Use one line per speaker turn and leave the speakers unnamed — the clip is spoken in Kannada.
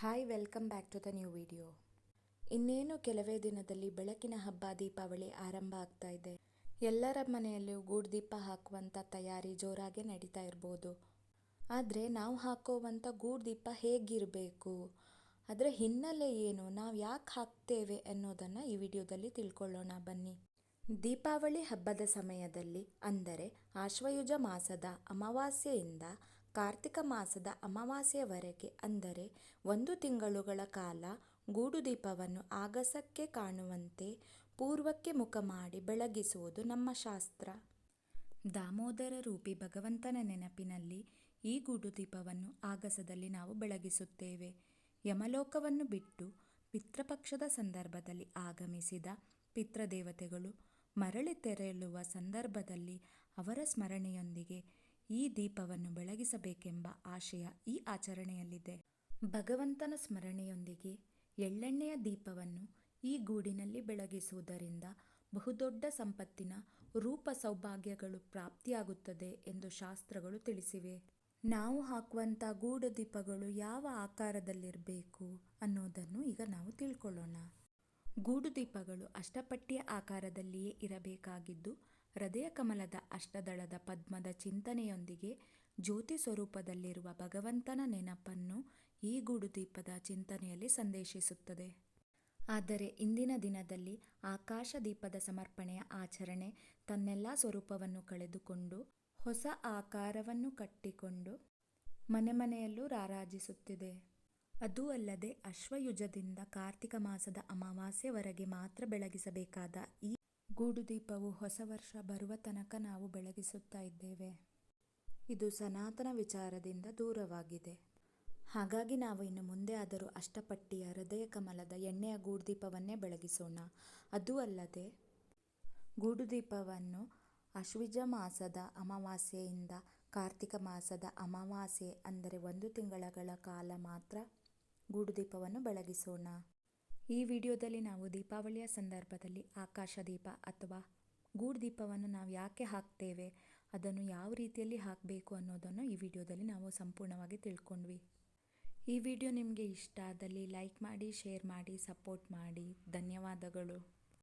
Hi welcome back to the new video ಇನ್ನೇನು ಕೆಲವೇ ದಿನದಲ್ಲಿ ಬೆಳಕಿನ ಹಬ್ಬ, ದೀಪಾವಳಿ ಆರಂಭ ಆಗ್ತಾ ಇದೆ. ಎಲ್ಲರ ಮನೆಯಲ್ಲೂ ಗೂಡು ದೀಪ ಹಾಕುವಂಥ ತಯಾರಿ ಜೋರಾಗೆ ನಡೀತಾ ಇರ್ಬೋದು. ಆದರೆ ನಾವು ಹಾಕೋವಂಥ ಗೂಡು ದೀಪ ಹೇಗಿರಬೇಕು? ಅದರ ಹಿನ್ನೆಲೆ ಏನು? ನಾವು ಯಾಕೆ ಹಾಕ್ತೇವೆ ಅನ್ನೋದನ್ನು ಈ ವಿಡಿಯೋದಲ್ಲಿ ತಿಳ್ಕೊಳ್ಳೋಣ ಬನ್ನಿ. ದೀಪಾವಳಿ ಹಬ್ಬದ ಸಮಯದಲ್ಲಿ ಅಂದರೆ ಆಶ್ವಯುಜ ಮಾಸದ ಅಮಾವಾಸ್ಯೆಯಿಂದ ಕಾರ್ತಿಕ ಮಾಸದ ಅಮಾವಾಸ್ಯೆಯವರೆಗೆ ಅಂದರೆ ಒಂದು ತಿಂಗಳುಗಳ ಕಾಲ ಗೂಡು ದೀಪವನ್ನು ಆಗಸಕ್ಕೆ ಕಾಣುವಂತೆ ಪೂರ್ವಕ್ಕೆ ಮುಖ ಮಾಡಿ ಬೆಳಗಿಸುವುದು ನಮ್ಮ ಶಾಸ್ತ್ರ. ದಾಮೋದರ ರೂಪಿ ಭಗವಂತನ ನೆನಪಿನಲ್ಲಿ ಈ ಗೂಡು ದೀಪವನ್ನು ಆಗಸದಲ್ಲಿ ನಾವು ಬೆಳಗಿಸುತ್ತೇವೆ. ಯಮಲೋಕವನ್ನು ಬಿಟ್ಟು ಪಿತೃಪಕ್ಷದ ಸಂದರ್ಭದಲ್ಲಿ ಆಗಮಿಸಿದ ಪಿತೃದೇವತೆಗಳು ಮರಳಿ ತೆರಳುವ ಸಂದರ್ಭದಲ್ಲಿ ಅವರ ಸ್ಮರಣೆಯೊಂದಿಗೆ ಈ ದೀಪವನ್ನು ಬೆಳಗಿಸಬೇಕೆಂಬ ಆಶಯ ಈ ಆಚರಣೆಯಲ್ಲಿದೆ. ಭಗವಂತನ ಸ್ಮರಣೆಯೊಂದಿಗೆ ಎಳ್ಳೆಣ್ಣೆಯ ದೀಪವನ್ನು ಈ ಗೂಡಿನಲ್ಲಿ ಬೆಳಗಿಸುವುದರಿಂದ ಬಹುದೊಡ್ಡ ಸಂಪತ್ತಿನ ರೂಪ ಸೌಭಾಗ್ಯಗಳು ಪ್ರಾಪ್ತಿಯಾಗುತ್ತದೆ ಎಂದು ಶಾಸ್ತ್ರಗಳು ತಿಳಿಸಿವೆ. ನಾವು ಹಾಕುವಂಥ ಗೂಡು ದೀಪಗಳು ಯಾವ ಆಕಾರದಲ್ಲಿರಬೇಕು ಅನ್ನೋದನ್ನು ಈಗ ನಾವು ತಿಳ್ಕೊಳ್ಳೋಣ. ಗೂಡು ದೀಪಗಳು ಅಷ್ಟಪಟ್ಟಿಯ ಆಕಾರದಲ್ಲಿಯೇ ಇರಬೇಕಾಗಿದ್ದು ಹೃದಯ ಕಮಲದ ಅಷ್ಟದಳದ ಪದ್ಮದ ಚಿಂತನೆಯೊಂದಿಗೆ ಜ್ಯೋತಿ ಸ್ವರೂಪದಲ್ಲಿರುವ ಭಗವಂತನ ನೆನಪನ್ನು ಈ ಗೂಡು ದೀಪದ ಚಿಂತನೆಯಲ್ಲಿ ಸಂದೇಶಿಸುತ್ತದೆ. ಆದರೆ ಇಂದಿನ ದಿನದಲ್ಲಿ ಆಕಾಶ ದೀಪದ ಸಮರ್ಪಣೆಯ ಆಚರಣೆ ತನ್ನೆಲ್ಲ ಸ್ವರೂಪವನ್ನು ಕಳೆದುಕೊಂಡು ಹೊಸ ಆಕಾರವನ್ನು ಕಟ್ಟಿಕೊಂಡು ಮನೆ ಮನೆಯಲ್ಲೂ ರಾರಾಜಿಸುತ್ತಿದೆ. ಅದೂ ಅಲ್ಲದೆ ಅಶ್ವಯುಜದಿಂದ ಕಾರ್ತಿಕ ಮಾಸದ ಅಮಾವಾಸ್ಯವರೆಗೆ ಮಾತ್ರ ಬೆಳಗಿಸಬೇಕಾದ ಈ ಗೂಡು ದೀಪವು ಹೊಸ ವರ್ಷ ಬರುವ ತನಕ ನಾವು ಬೆಳಗಿಸುತ್ತಾ ಇದ್ದೇವೆ. ಇದು ಸನಾತನ ವಿಚಾರದಿಂದ ದೂರವಾಗಿದೆ. ಹಾಗಾಗಿ ನಾವು ಇನ್ನು ಮುಂದೆ ಆದರೂ ಅಷ್ಟಪಟ್ಟಿಯ ಹೃದಯ ಕಮಲದ ಎಣ್ಣೆಯ ಗೂಡುದೀಪವನ್ನೇ ಬೆಳಗಿಸೋಣ. ಅದೂ ಅಲ್ಲದೆ ಗೂಡು ದೀಪವನ್ನು ಅಶ್ವಿಜ ಮಾಸದ ಅಮಾವಾಸ್ಯೆಯಿಂದ ಕಾರ್ತಿಕ ಮಾಸದ ಅಮಾವಾಸ್ಯೆ ಅಂದರೆ ಒಂದು ತಿಂಗಳಗಳ ಕಾಲ ಮಾತ್ರ ಗೂಡುದೀಪವನ್ನು ಬೆಳಗಿಸೋಣ. ಈ ವಿಡಿಯೋದಲ್ಲಿ ನಾವು ದೀಪಾವಳಿಯ ಸಂದರ್ಭದಲ್ಲಿ ಆಕಾಶ ದೀಪ ಅಥವಾ ಗೂಡು ದೀಪವನ್ನು ನಾವು ಯಾಕೆ ಹಾಕ್ತೇವೆ, ಅದನ್ನು ಯಾವ ರೀತಿಯಲ್ಲಿ ಹಾಕಬೇಕು ಅನ್ನೋದನ್ನು ಈ ವಿಡಿಯೋದಲ್ಲಿ ನಾವು ಸಂಪೂರ್ಣವಾಗಿ ತಿಳ್ಕೊಂಡ್ವಿ. ಈ ವಿಡಿಯೋ ನಿಮಗೆ ಇಷ್ಟ ಆದಲ್ಲಿ ಲೈಕ್ ಮಾಡಿ, ಶೇರ್ ಮಾಡಿ, ಸಪೋರ್ಟ್ ಮಾಡಿ. ಧನ್ಯವಾದಗಳು.